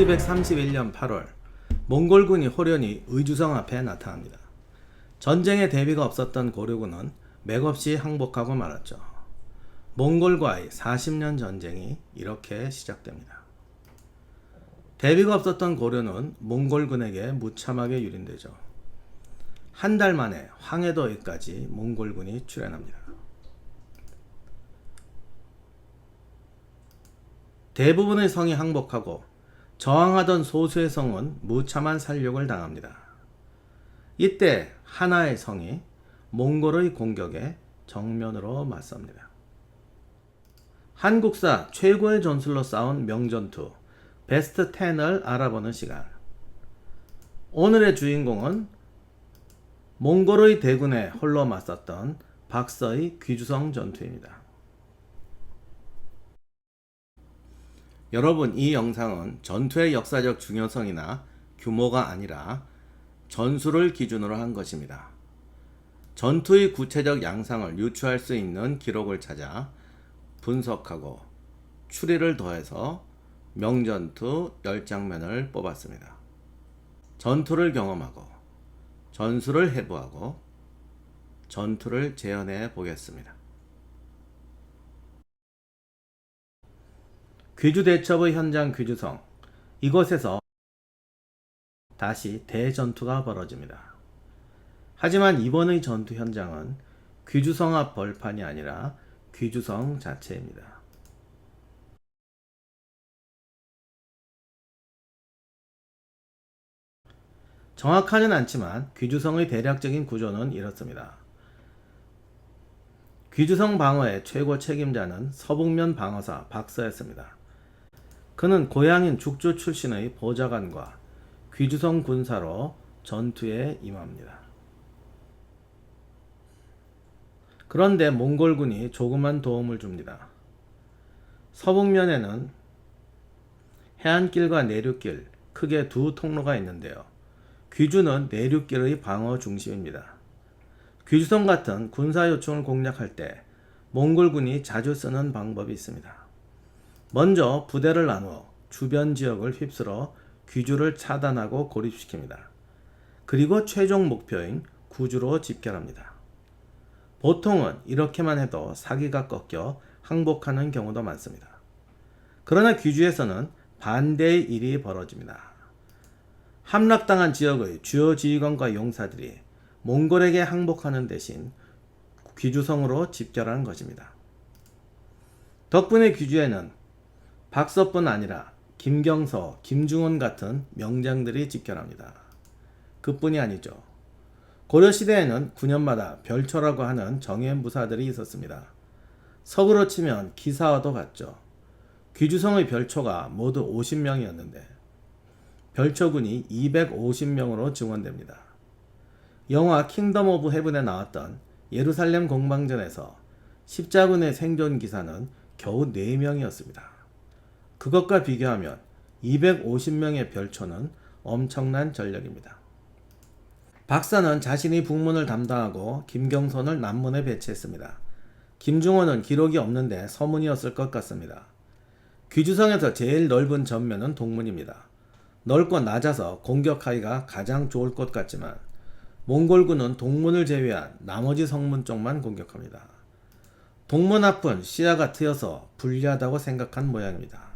1231년 8월 몽골군이 호련히 의주성 앞에 나타납니다. 전쟁에 대비가 없었던 고려군은 맥없이 항복하고 말았죠. 몽골과의 40년 전쟁이 이렇게 시작됩니다. 대비가 없었던 고려는 몽골군에게 무참하게 유린되죠. 한 달 만에 황해도에까지 몽골군이 출현합니다. 대부분의 성이 항복하고 저항하던 소수의 성은 무참한 살육을 당합니다. 이때 하나의 성이 몽골의 공격에 정면으로 맞섭니다. 한국사 최고의 전술로 싸운 명전투 베스트 10을 알아보는 시간. 오늘의 주인공은 몽골의 대군에 홀로 맞섰던 박서의 귀주성 전투입니다. 여러분, 이 영상은 전투의 역사적 중요성이나 규모가 아니라 전술을 기준으로 한 것입니다. 전투의 구체적 양상을 유추할 수 있는 기록을 찾아 분석하고 추리를 더해서 명전투 10장면을 뽑았습니다. 전투를 경험하고 전술을 해부하고 전투를 재현해 보겠습니다. 귀주 대첩의 현장 귀주성 이곳에서 다시 대전투가 벌어집니다. 하지만 이번의 전투 현장은 귀주성 앞 벌판이 아니라 귀주성 자체입니다. 정확하진 않지만 귀주성의 대략적인 구조는 이렇습니다. 귀주성 방어의 최고 책임자는 서북면 방어사 박서였습니다. 그는 고향인 죽주 출신의 보좌관과 귀주성 군사로 전투에 임합니다. 그런데 몽골군이 조그만 도움을 줍니다. 서북면에는 해안길과 내륙길 크게 두 통로가 있는데요. 귀주는 내륙길의 방어 중심입니다. 귀주성 같은 군사 요청을 공략할 때 몽골군이 자주 쓰는 방법이 있습니다. 먼저 부대를 나누어 주변 지역을 휩쓸어 귀주를 차단하고 고립시킵니다. 그리고 최종 목표인 구주로 집결합니다. 보통은 이렇게만 해도 사기가 꺾여 항복하는 경우도 많습니다. 그러나 귀주에서는 반대의 일이 벌어집니다. 함락당한 지역의 주요 지휘관과 용사들이 몽골에게 항복하는 대신 귀주성으로 집결하는 것입니다. 덕분에 귀주에는 박서뿐 아니라 김경서, 김중원 같은 명장들이 집결합니다. 그뿐이 아니죠. 고려시대에는 9년마다 별초라고 하는 정예무사들이 있었습니다. 석으로 치면 기사와도 같죠. 귀주성의 별초가 모두 50명이었는데 별초군이 250명으로 증원됩니다. 영화 킹덤 오브 헤븐에 나왔던 예루살렘 공방전에서 십자군의 생존 기사는 겨우 4명이었습니다. 그것과 비교하면 250명의 별초는 엄청난 전력입니다. 박사는 자신이 북문을 담당하고 김경선을 남문에 배치했습니다. 김중원은 기록이 없는데 서문이었을 것 같습니다. 귀주성에서 제일 넓은 전면은 동문입니다. 넓고 낮아서 공격하기가 가장 좋을 것 같지만 몽골군은 동문을 제외한 나머지 성문 쪽만 공격합니다. 동문 앞은 시야가 트여서 불리하다고 생각한 모양입니다.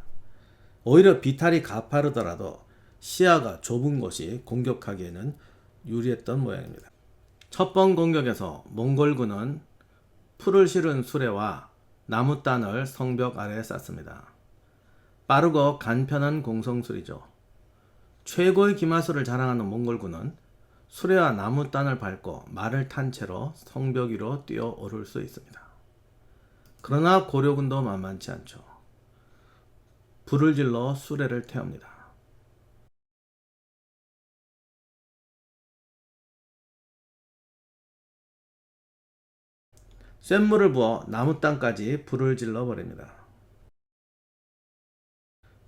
오히려 비탈이 가파르더라도 시야가 좁은 곳이 공격하기에는 유리했던 모양입니다. 첫 번 공격에서 몽골군은 풀을 실은 수레와 나무 단을 성벽 아래에 쌌습니다. 빠르고 간편한 공성술이죠. 최고의 기마술을 자랑하는 몽골군은 수레와 나무 단을 밟고 말을 탄 채로 성벽 위로 뛰어 오를 수 있습니다. 그러나 고려군도 만만치 않죠. 불을 질러 수레를 태웁니다. 쇳물을 부어 나무 땅까지 불을 질러 버립니다.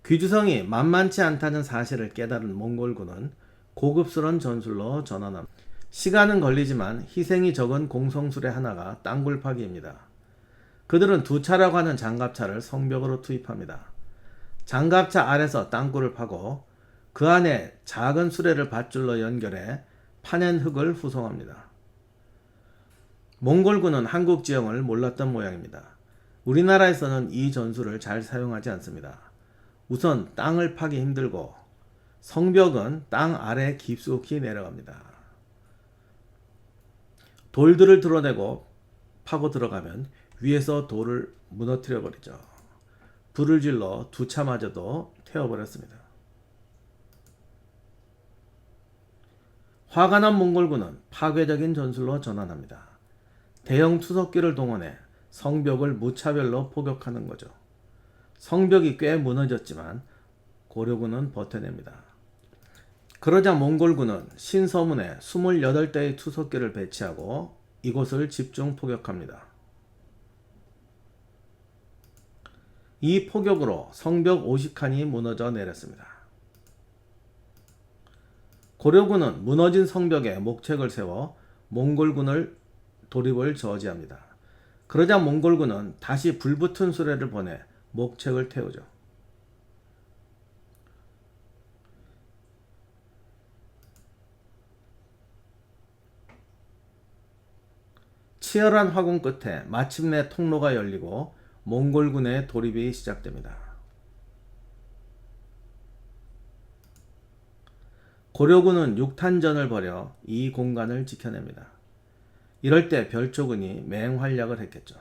귀주성이 만만치 않다는 사실을 깨달은 몽골군은 고급스러운 전술로 전환합니다. 시간은 걸리지만 희생이 적은 공성술의 하나가 땅굴 파기입니다. 그들은 두 차라고 하는 장갑차를 성벽으로 투입합니다. 장갑차 아래서 땅굴을 파고 그 안에 작은 수레를 밧줄로 연결해 파낸 흙을 후송합니다. 몽골군은 한국 지형을 몰랐던 모양입니다. 우리나라에서는 이 전술을 잘 사용하지 않습니다. 우선 땅을 파기 힘들고 성벽은 땅 아래 깊숙이 내려갑니다. 돌들을 드러내고 파고 들어가면 위에서 돌을 무너뜨려 버리죠. 불을 질러 두 차마저도 태워버렸습니다. 화가 난 몽골군은 파괴적인 전술로 전환합니다. 대형 투석기를 동원해 성벽을 무차별로 포격하는 거죠. 성벽이 꽤 무너졌지만 고려군은 버텨냅니다. 그러자 몽골군은 신서문에 28대의 투석기를 배치하고 이곳을 집중 포격합니다. 이 포격으로 성벽 50칸이 무너져 내렸습니다. 고려군은 무너진 성벽에 목책을 세워 몽골군을 돌입을 저지합니다. 그러자 몽골군은 다시 불붙은 수레를 보내 목책을 태우죠. 치열한 화공 끝에 마침내 통로가 열리고 몽골군의 돌입이 시작됩니다. 고려군은 육탄전을 벌여 이 공간을 지켜냅니다. 이럴 때 별초군이 맹활약을 했겠죠.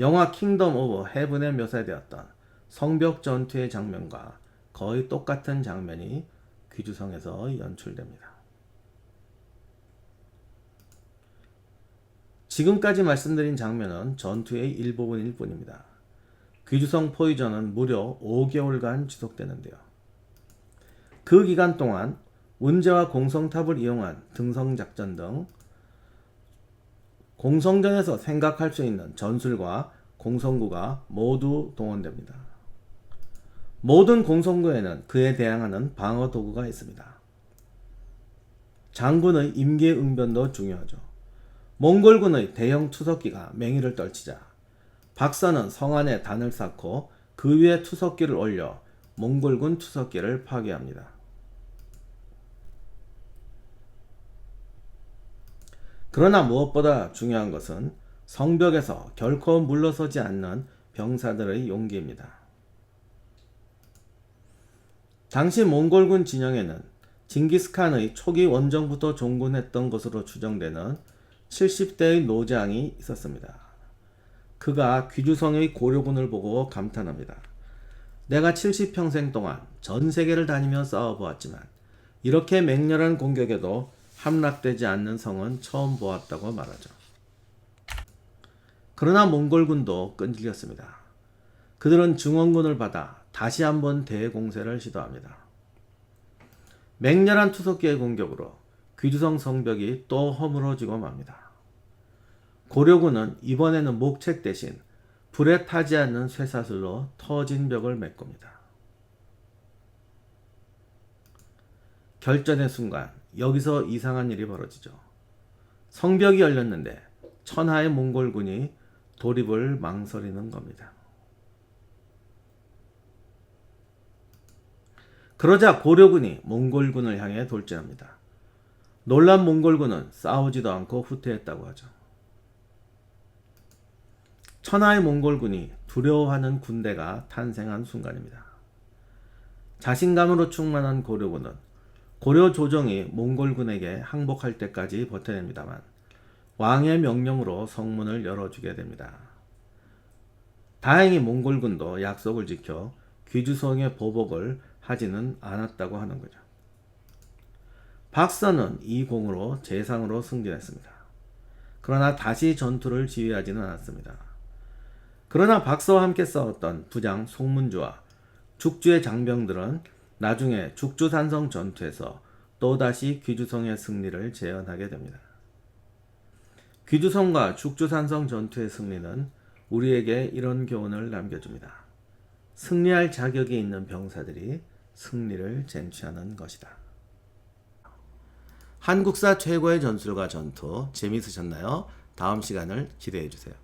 영화 킹덤 오브 헤븐에 묘사되었던 성벽 전투의 장면과 거의 똑같은 장면이 귀주성에서 연출됩니다. 지금까지 말씀드린 장면은 전투의 일부분일 뿐입니다. 귀주성 포위전은 무려 5개월간 지속되는데요. 그 기간 동안 운제와 공성탑을 이용한 등성작전 등 공성전에서 생각할 수 있는 전술과 공성구가 모두 동원됩니다. 모든 공성구에는 그에 대항하는 방어 도구가 있습니다. 장군의 임계응변도 중요하죠. 몽골군의 대형 투석기가 맹위를 떨치자 박사는 성 안에 단을 쌓고 그 위에 투석기를 올려 몽골군 투석기를 파괴합니다. 그러나 무엇보다 중요한 것은 성벽에서 결코 물러서지 않는 병사들의 용기입니다. 당시 몽골군 진영에는 징기스칸의 초기 원정부터 종군했던 것으로 추정되는 70대의 노장이 있었습니다. 그가 귀주성의 고려군을 보고 감탄합니다. 내가 70평생 동안 전 세계를 다니며 싸워보았지만 이렇게 맹렬한 공격에도 함락되지 않는 성은 처음 보았다고 말하죠. 그러나 몽골군도 끈질겼습니다. 그들은 증원군을 받아 다시 한번 대공세를 시도합니다. 맹렬한 투석기의 공격으로 귀주성 성벽이 또 허물어지고 맙니다. 고려군은 이번에는 목책 대신 불에 타지 않는 쇠사슬로 터진 벽을 메꿉니다. 결전의 순간 여기서 이상한 일이 벌어지죠. 성벽이 열렸는데 천하의 몽골군이 돌입을 망설이는 겁니다. 그러자 고려군이 몽골군을 향해 돌진합니다. 놀란 몽골군은 싸우지도 않고 후퇴했다고 하죠. 천하의 몽골군이 두려워하는 군대가 탄생한 순간입니다. 자신감으로 충만한 고려군은 고려 조정이 몽골군에게 항복할 때까지 버텨냅니다만 왕의 명령으로 성문을 열어주게 됩니다. 다행히 몽골군도 약속을 지켜 귀주성의 보복을 하지는 않았다고 하는 거죠. 박사는 이 공으로 재상으로 승진했습니다. 그러나 다시 전투를 지휘하지는 않았습니다. 그러나 박사와 함께 싸웠던 부장 송문주와 죽주의 장병들은 나중에 죽주산성 전투에서 또다시 귀주성의 승리를 재현하게 됩니다. 귀주성과 죽주산성 전투의 승리는 우리에게 이런 교훈을 남겨줍니다. 승리할 자격이 있는 병사들이 승리를 쟁취하는 것이다. 한국사 최고의 전술과 전투 재미있으셨나요? 다음 시간을 기대해 주세요.